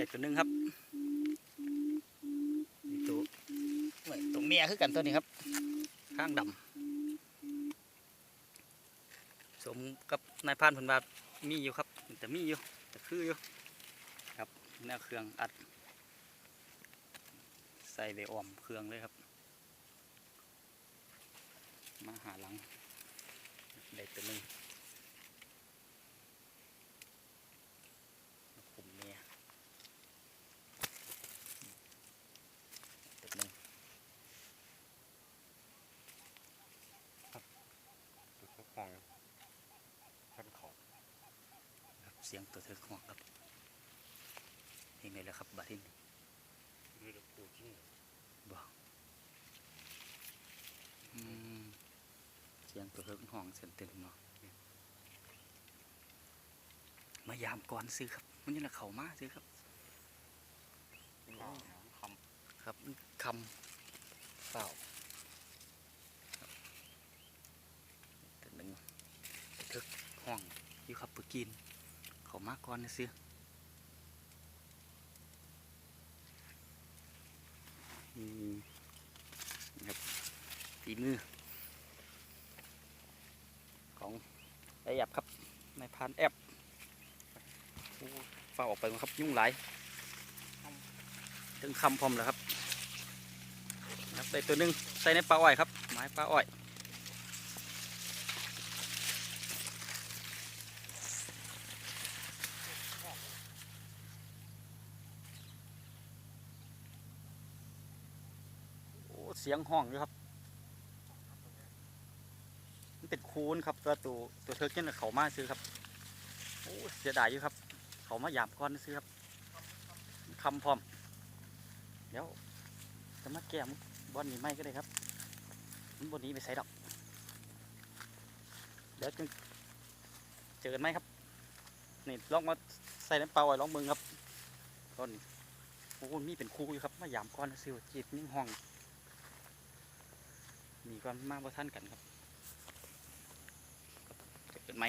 ได้ตัวหนึงครับตัวเอ้ยตัวเมียคือกันตัวนี้ครับ ข้างดำสมกับนายพานเพันบามีอยู่ครับ แต่มีอยู่แต่คืออยู่ครับแนวเครื่องอัด ใส่ไปออมเครื่องเลยครับ มาหาหลังได้ตัวหนึงขุมเมียตัวหนึง ตัวเขาฟังท่านเขา ครับเสียงตัวเธอของครับเองไงล่ะครับบาทินดูแลปูจริงบอกอืมเสียงตัวเธอห้องเสียงตึงเนาะมายามก่อนซื้อครับ มันยังละเขามาซื้อครับข้าวคครับคำเปล่าครับตัวหนึ่งทึกห้องอยู่ครับเพื่อกิน เขามาก่อนนะซื้อครับฝีมือ ของไอ้แอบครับนายพานแอบโอ้ฝ้าออกไปครับยุ่งหลายถึงคำพร้อมแล้วครับครับได้ตัวหนึงใส่ในปลาอ้อยครับไม้ปลาอ้อย เสียงห้องอยู่ครับมันเป็นคูนครับตัวตัวตัวเทิร์กเนี่ยเขามาซื้อครับโอ้เสียดายอยู่ครับ เขามาหยามก้อนซื้อครับคำพร้อมเดี๋ยวจะมาแก้มบอลนี้ไม่ก็ได้ครับมันบอลนี้ไปใส่ดอกเดี๋ยวจะเจอกันไหมครับนี่ลองมาใส่น้ำเปล่าไว้ลองเบิ่งครับต้นโอ้โหมีเป็นคู่อยู่ครับมายามก้อนซิวจีบนิ่งห้อง มีความมากกว่าท่านกันครับเจอกันไหม